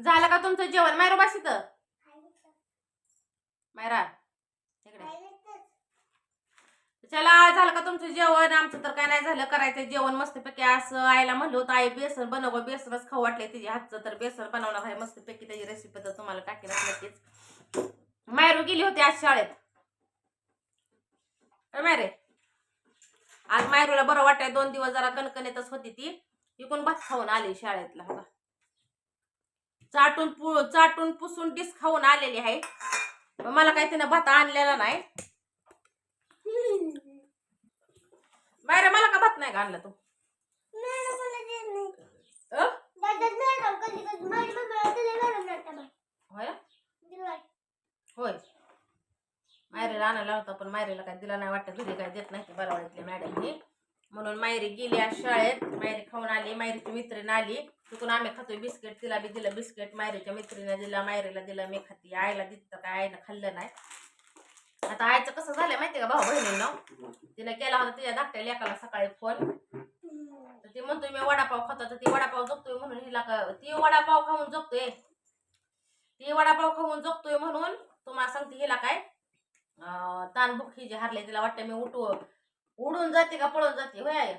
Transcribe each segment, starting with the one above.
झालं का तुमचं जेवण? मायरा बस इथं. मायरा चला झालं का तुमचं जेवण? आमचं तर काय नाही झालं. करायचं जेवण मस्तपैकी. असं आईला म्हणलं होतं आई बेसन बनव बेसनच खाऊ वाटले तिच्या हातचं तर बेसन बनवणार आहे मस्तपैकी. त्याची रेसिपी तर तुम्हाला टाकेल नक्कीच मायरू गेली होती आज शाळेत. मायरे आज मायरूला बरं वाटाय दोन दिवस जरा कणकणीतच होती ती. इकून भात खाऊन आली शाळेतला चाटून पु चाटून पुसून डिस खाऊन आलेली आहे. मला काही तिनं भात आणलेला नाही. बाहेर मला का भात नाही का आणला तू होय? मायरेला आणायला होता पण मायरेला काय दिला नाही वाटत घरी काय देत नाही बरं वाटले मॅडम मॅडमनी. म्हणून मायरी गेली आज शाळेत. मायरी खाऊन आली मायरीची मित्रीण आली. तिकून आम्ही खातोय बिस्किट. तिला बी दिलं बिस्किट. मायरीच्या मैत्रीने दिला मायरीला दिलं. मी खाती. आईला दिसतं काय आईनं खाल्लं नाही. आता आईचं कसं झालं माहितीये का भाऊ बहिणीनं? तिने केला होता तिच्या धाकट्या लेकाला सकाळी फोन तर ती म्हणतोय मी वडापाव खातो. तर ती वडापाव जगतोय म्हणून हिला का ती वडापाव खाऊन जगतोय ती वडापाव खाऊन जगतोय म्हणून तुम्हाला सांगते हिला काय अं, ताण भूक ही जी हारले तिला वाटतं मी उठू उडून जाते का पळून जाते होय?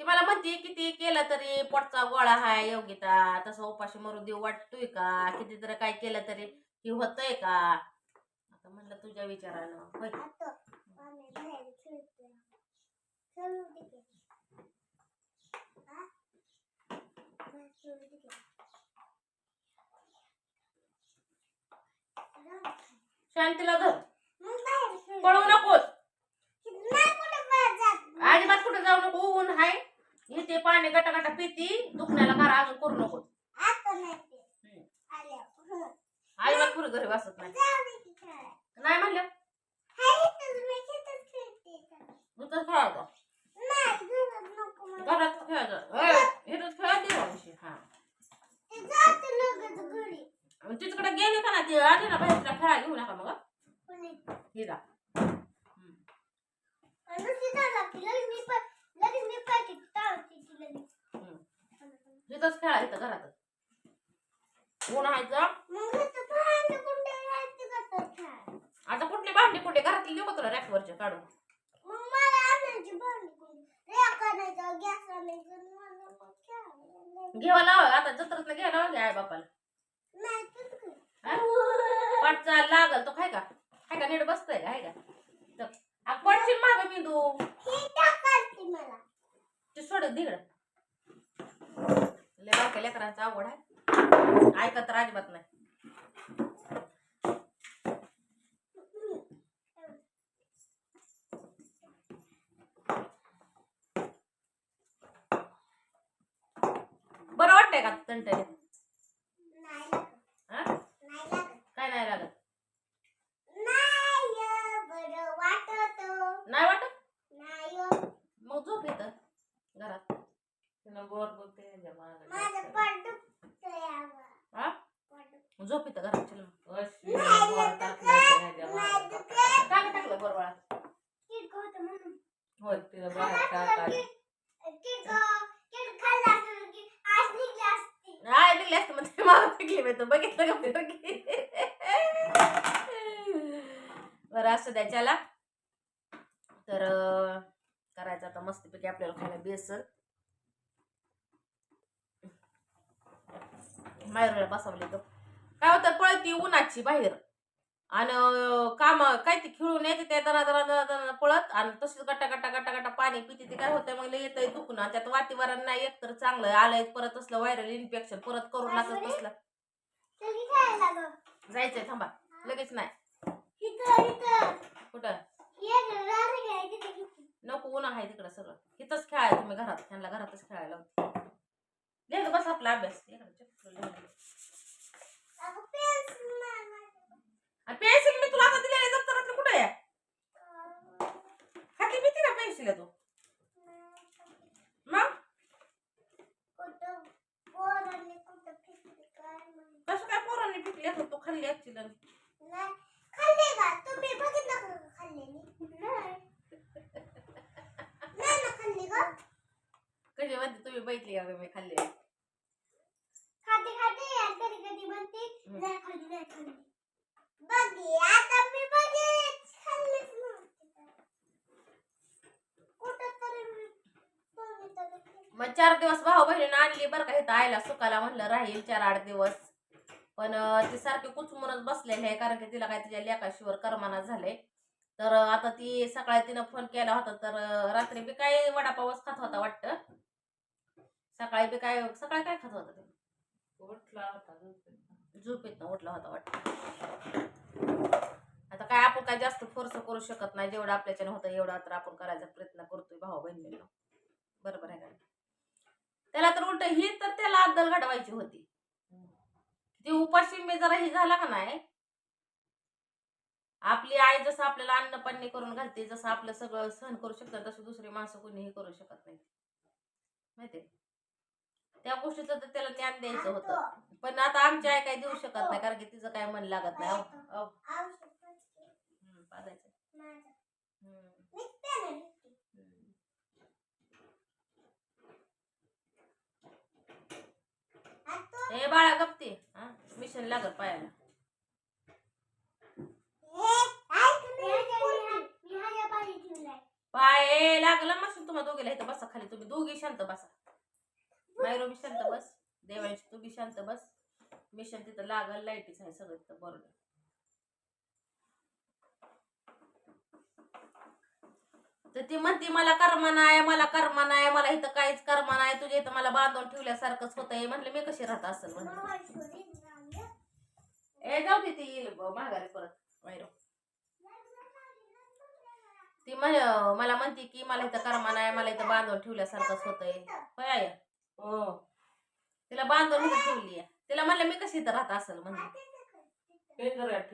ती मला म्हणते किती केलं तरी पोटचा गोळा हाय योगिता तसं उपाशी मरू देऊ वाटतोय का? किती तरी काय केलं तरी ही होतंय का? आता म्हणलं तुझ्या विचारानं. होय. शांतीला धर. पळू नकोस. अजिबात कुठे जाऊ नको ऊन हाय. इथे पाणी गटा गटा पिती दुखण्याला करा अजून करू नको. अजिबात पुढे. घरी बसत नाही. नाही म्हणलं? नुसतं खेळायचं. घरात खेळायचं. इथंच खेळायची मावशी हा. तिकडे गेले का ना ते? आधी ना बाहेर खेळायला घेऊ नका मग हिरा तिथंच खेळा इथं घरातच ऊन हायचं आता कुठली भांडी कुठे घरातली देऊ का तुला काढून? घेवा लावा आता जत्रातला घ्या लावा घ्या बापाला. पाठचा लागल तो खाय का? खाय का नीट बसतंय का? हाय का? पडशील माग बिंदू. ते सोड दिगड लय बारक्या लेकरांचा अवघड आहे. ऐकत तर अजिबात नाही. बरं वाटतंय का तंटने हा? काय नाही लागत? नाही वाटत. मग झोप येत घरात. तिनं बोर बोलते ह्याच्या मागं. हा? झोप येतं घरात. चल मग. अशी बोर टाकलं होतं ह्याच्या मागं. टाक टाकलं बोर बाळा होय तिला बाहेर टाकायला नाही निघले असते मग ते तर बघितलं का. बरं असं द्या चला. तर करायचं आता मस्तपैकी आपल्याला खायला बेसन. माहेरला बसवली तर काय होतं पळती उन्हाची बाहेर. आणि काम काय ते खेळून येते ते दरा दरा दरा दरा पळत. आणि तशीच गट्टा गट्टा गट्टा गट्टा पाणी पिते ते काय होतं मग येतंय दुखणं. त्यात वातावरण नाही एक तर चांगलं. आलंय परत असलं व्हायरल इन्फेक्शन परत करून लागत जायचंय थांबा. लगेच नाही. कुठं? नको उन्हा आहे तिकडं सगळं. इथंच खेळायचं तुम्ही घरात त्यांना घरातच खेळायला लिहिलं बस आपला अभ्यास. पेन्सिल मी तुला आता दिलेल्या दप्तरातलं कुठे आहे? खाली भीती ना पेन्सिल तू मग कसं काय पोरांनी खाल्ली कधी मध्ये तुम्ही बघितली का मी खाल्ली? कधी कधी म्हणते हम्म. नाही खाल्ली नाही खाल्ली. बघी आता मी खाल्लीच मग चार दिवस भाऊ बहिणीनं आणली बरं का इथं आयला सुकाला म्हणलं राहील चार आठ दिवस. पण ती सारखी कुचमुनच बसलेली आहे कारण की तिला काय तिच्या लेकाशिवर करमाना झाले तर आता ती सकाळी तिनं फोन केला होता तर रात्री बी काय वडापावच खात होता वाटतं. सकाळी बी काय सकाळी काय खात होता उठला होता. झोपेतनं. उठला होता वाटतं. आता काय आपण काय जास्त फोर्स करू शकत नाही जेवढं आपल्याच्याने होतं एवढा तर आपण करायचा प्रयत्न करतोय भाऊ बहिणींना. बरोबर आहे का? त्याला तर उलट ही तर त्याला अद्दल घडवायची होती. ती उपाशी मी जरा ही झाला का नाही? आपली आई जसं आपल्याला अन्न पाणी करून घालते जसं आपलं सगळं सहन करू शकतात तसं दुसरी माणसं कोणीही करू शकत नाही. माहितीये त्या गोष्टीचं तर त्याला ज्ञान द्यायचं होतं. पण आता आमची आई काही देऊ शकत नाही कारण की तिचं काय मन लागत नाही. हे बाळा गप्ती हा मिशन लागत पायाला पाय लागलं मशीन तुम्हाला दोघीला इथं बसा खाली. तुम्ही दोघी शांत बसा. मायरो बी शांत बस. देवांशी तू बी शांत बस. मिशन तिथं लागल लाईटीच आहे सगळं तिथं बरोबर तर ती म्हणती मला कर्मा नाही मला कर्मा नाही मला इथं काहीच कर्मा नाही तुझ्या इथं मला बांधून ठेवल्यासारखंच होतंय. म्हणलं मी कशी राहत असेल? म्हणलं. ए जाऊ दे ती येईल माघारी परत मायरो ती मला म्हणते की मला इथं कर्मा नाही मला इथं बांधून ठेवल्यासारखंच होतंय. आई? हो. तिला बांधून इथं ठेवली. तिला म्हणलं मी कशी इथं राहत असेल म्हणलं पिंजऱ्यात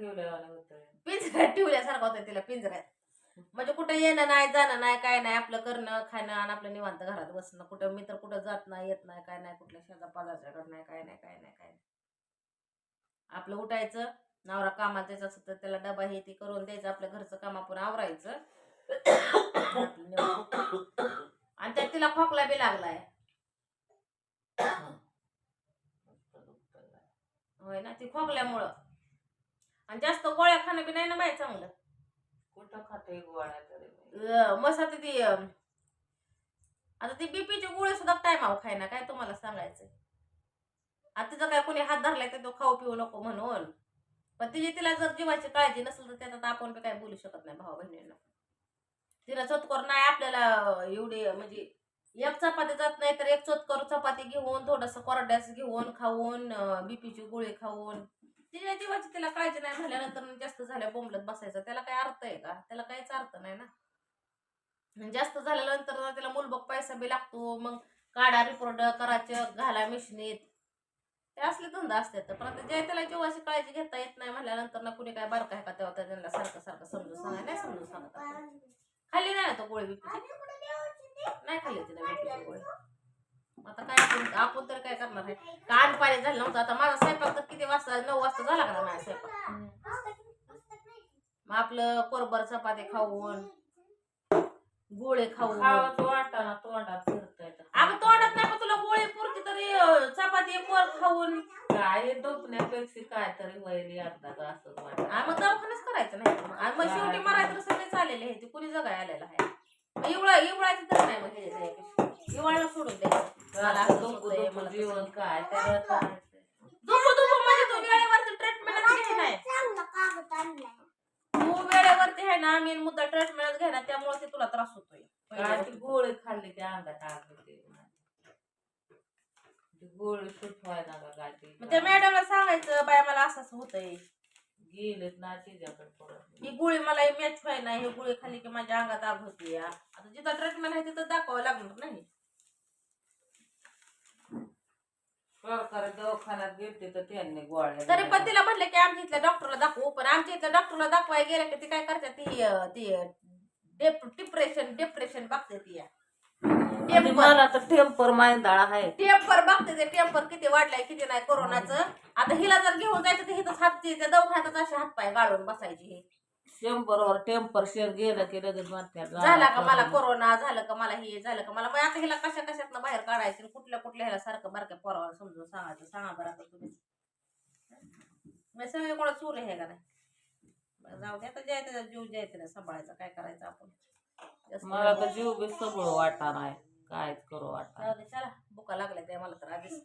होतं. पिंजऱ्यात ठेवल्यासारखं होतं तिला पिंजऱ्यात. म्हणजे कुठं येणं नाही जाणं नाही काय नाही आपलं करणं खाणं आणि आपलं निवांत घरात बसणं. कुठं मी तर कुठं जात नाही येत नाही काय नाही कुठल्या शेजा पाजारच्याकडं नाही काय नाही काय नाही काय नाही. आपलं उठायचं नवरा कामाला असं तर त्याला डबा हे ते करून द्यायचं आपल्या घरचं काम आपण आवरायचं. आणि त्यात तिला खोकला बी लागलाय. होय ना ती खोकल्यामुळं. आणि जास्त गोळ्या खाणं बी नाही ना बाय चांगलं. कुठं खाते गोळ्या मस्त ती आता ती बीपीची गोळी सुद्धा टायमाव खायना काय तुम्हाला सांगायचं आता तिचा काय कोणी हात धरलाय तर तो खाऊ पिऊ नको म्हणून. पण तिची तिला जर जीवाची काळजी नसेल तर त्याच्यात आपण काय बोलू शकत नाही भाऊ बहिणींना. तिला चोतकोर नाही आपल्याला एवढी म्हणजे एक चपाती जात नाही तर एक चोतकोर चपाती घेऊन थोडस कोरड्यास घेऊन खाऊन बीपीची गोळी खाऊन. तिच्या जीवाची तिला काळजी नाही झाल्यानंतर जास्त झाल्या बोंबलत बसायचं. त्याला काय अर्थ आहे का? त्याला काहीच अर्थ नाही ना. जास्त झाल्यानंतर त्याला मुलबक पैसा बी लागतो. मग काढा रिपोर्ट करायचं घाला मिशनीत ते असले धंदा असतात पण आता जे त्याला जीवाची काळजी घेता येत नाही म्हणल्यानंतर ना कुणी काय बारका आहे का तेव्हा त्या त्यांना सारखं सारखं समजून सांगा नाही समजून सांगत. खाल्ली नाही ना तो गोळी ते? नाही खाल्ली तिने बिपीची गोळी आता काय आपण आपण तर काय करणार आहे कान पाणी झालं नव्हतं आता माझा स्वयंपाक तर किती वाजता नऊ वाजता झाला का माझा स्वयंपाक. मग आपलं कोरभर चपाती खाऊन गोळे खाऊन खावत वाटाना तोंडात फिरतंय अगं तोंडात नाही पण तुला गोळी पुरती तरी चपाती कोर खाऊन. काय दुखण्यापेक्षा काय तरी वैरी अर्धा असं वाटत. हा, मग दवाखानाच करायचं नाही का? मग आणि मग शेवटी मरायचं तर सगळे चाललेले आहे ते कुणी जगाय आलेलं आहे. मग इवळा इवळायचं तर नाही मग. इवाळा सोडून द्यायचं. मला असं दुखू होतंय, दुखू मला तसं जीवन होतंय. काय काय दुखू दुखू म्हणजे तू वेळेवरती ट्रीटमेंट घे नाही. तू वेळेवरती आहे ना मी मुद्दा ट्रीटमेंट घे ना त्यामुळे ते तुला त्रास होतोय. काय ती गोळी खाल्ली त्या अंगात आग होते गोळी का काय ती. मग त्या मॅडमला सांगायचं बाय मला असं असं होतंय. गेलेत ना तिच्याकडे परत. ही गोळी मला मॅच व्हाय नाही ही गोळी खाली की माझ्या अंगात आग होती या. आता जिथं ट्रीटमेंट आहे तिथं दाखवावं लागणार नाही. सरकारी दवाखान्यात गेलते तर त्यांनी गोळ्या तरी. पण तिला म्हणलं की आमच्या इथल्या डॉक्टरला दाखवू पण आमच्या इथल्या डॉक्टरला दाखवायला गेलं की ती काय करते ती अं, ती डिप्रेशन डिप्रेशन बघते ती या. आणि मला तर टेम्पर मांदाळा आहे. टेम्पर बघते ते टेम्पर किती वाढलाय किती नाही कोरोनाचं. आता हिला जर घेऊन जायचं तर हिथंच हात त्या दवाखान्यातच असे हातपाय गाळून बसायची ही. शंभर वर टेम्पर शेअर गेलं की लगेच म्हणतात झाला का मला कोरोना. झालं का मला हे? झालं का मला? मग आता हिला कशा कशात बाहेर काढायचं आणि कुठल्या कुठल्या ह्याला सारखं बारक्या पोरावर समजून सांगायचं सांगा बरं आता तुम्ही. सगळे कोणा चोर आहे का नाही? बरं, जाऊ दे आता जायचं जीव जायचं सांभाळायचा काय करायचं आपण? जास्त मला तर जीव बी सबळ वाटा नाही कायच करू वाटा जाऊ दे चला. बुका लागल्या त्या मला तर आधीच.